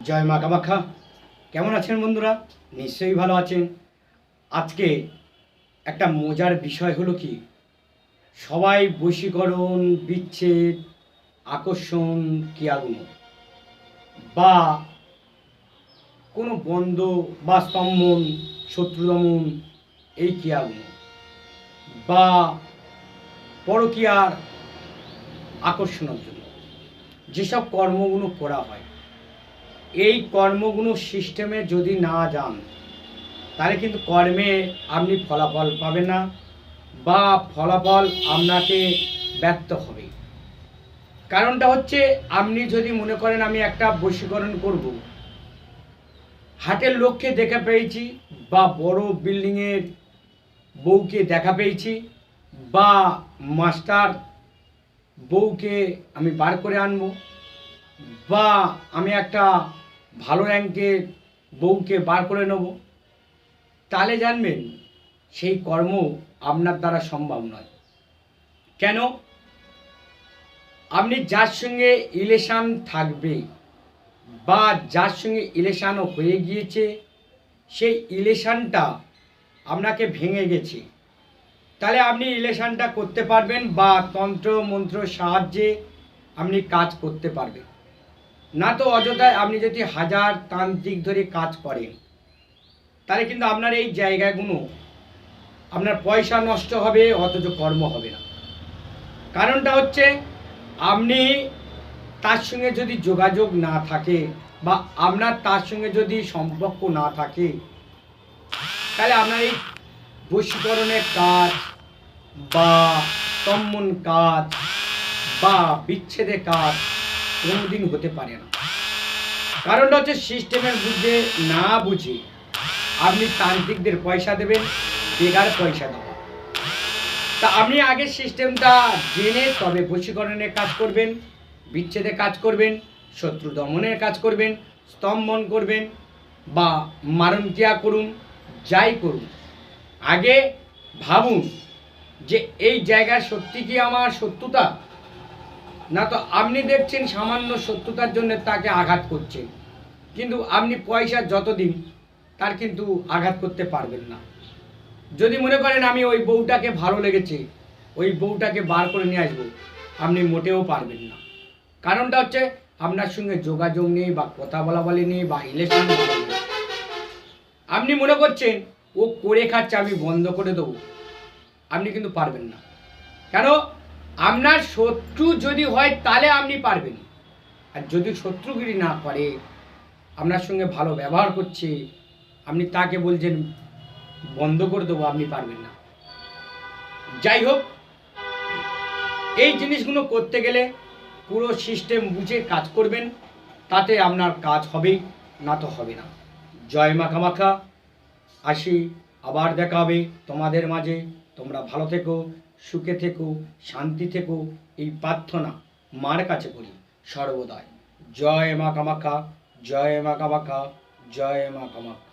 জয় মা কামাখ্যা। কেমন আছেন বন্ধুরা? নিশ্চয়ই ভালো আছেন। আজকে একটা মজার বিষয় হলো কি? সবাই বশীকরণ, বিচ্ছেদ, আকর্ষণ ক্রিয়াগুলো বা কোনো বন্ধ বা স্তম্ভন শত্রুদমন এই ক্রিয়াগুলো বা পরকীয়ার আকর্ষণের জন্য যেসব কর্মগুলো করা হয় এই কর্মগুলো সিস্টেমে যদি না যান, তাহলে কিন্তু কর্মে আপনি ফলাফল পাবেন না বা ফলাফল আপনাকে ব্যর্থ হবে। কারণটা হচ্ছে আপনি যদি মনে করেন আমি একটা বশীকরণ করব, হাটের লোককে দেখা পেয়েছি বা বড় বিল্ডিংয়ের বউকে দেখা পেয়েছি বা মাস্টার বউকে আমি বার করে আনব বা আমি একটা ভালো র্যাঙ্কের বউকে বার করে নেব। তাহলে জানবেন, সেই কর্ম আপনার দ্বারা সম্ভব নয়। কেন? আপনি যার সঙ্গে ইলেশান থাকবে বা যার সঙ্গে ইলেশানও হয়ে গিয়েছে, সেই ইলেশানটা আপনাকে ভেঙে গেছে। তাহলে আপনি ইলেশানটা করতে পারবেন বা তন্ত্র, মন্ত্র সাহায্যে আপনি কাজ করতে পারবেন। না তো অযথায় আপনি যদি হাজার তান্ত্রিক ধরে কাজ করেন, তাহলে কিন্তু আপনার এই জায়গাগুলো, আপনার পয়সা নষ্ট হবে, অথচ কর্ম হবে না। কারণটা হচ্ছে, আপনি তার সঙ্গে যদি যোগাযোগ না থাকে বা আপনার তার সঙ্গে যদি সম্পর্ক না থাকে, তাহলে আপনার এই বশীকরণের কাজ বা তম্মন কাজ বা বিচ্ছেদের কাজ কোনোদিন হতে পারে না। কারণটা হচ্ছে সিস্টেমের বুঝে না বুঝে আপনি তান্ত্রিকদের পয়সা দেবেন, বেকার পয়সা দেবেন। তা আপনি আগে সিস্টেমটা জেনে তবে বশীকরণের কাজ করবেন, বিচ্ছেদে কাজ করবেন, শত্রু দমনের কাজ করবেন, স্তম্ভন করবেন বা মারণ ক্রিয়া করুন, যাই করুন। আগে ভাবুন যে এই জায়গায় সত্যি কি আমার শত্রুতা? না তো আপনি দেখছেন সামান্য শত্রুতার জন্য তাকে আঘাত করছেন। কিন্তু আপনি পয়সা যত দিন তার কিন্তু আঘাত করতে পারবেন না। যদি মনে করেন আমি ওই বউটাকে ভালো লেগেছে, ওই বউটাকে বার করে নিয়ে আসব, আপনি মোটেও পারবেন না। কারণটা হচ্ছে আপনার সঙ্গে যোগাযোগ নেই, বা কথা বলা বলি নেই, বা ইলেকশন আপনি মনে করছেন, ও করে খাচ্ছে, আমি বন্ধ করে দেবো। আপনি কিন্তু পারবেন না। কেন? আপনার শত্রু যদি হয়, তাহলে আপনি পারবেন। আর যদি শত্রুগিরি না করে, আপনার সঙ্গে ভালো ব্যবহার করছে, আপনি তাকে বলছেন, বন্ধ করে দেবো, আপনি পারবেন না। যাই হোক, এই জিনিসগুলো করতে গেলে পুরো সিস্টেম বুঝে কাজ করবেন, তাতে আপনার কাজ হবেই, না তো হবে না। জয় মা কামাখা আসি, আবার দেখা হবে তোমাদের মাঝে। তোমরা ভালো থেকো সুখে থেকো, শান্তি থেকো, এই প্রার্থনা মার কাছে করি সর্বদাই। জয় মা কামাখ্যা, জয় মা কামাখ্যা, জয় মা কামাখ্যা।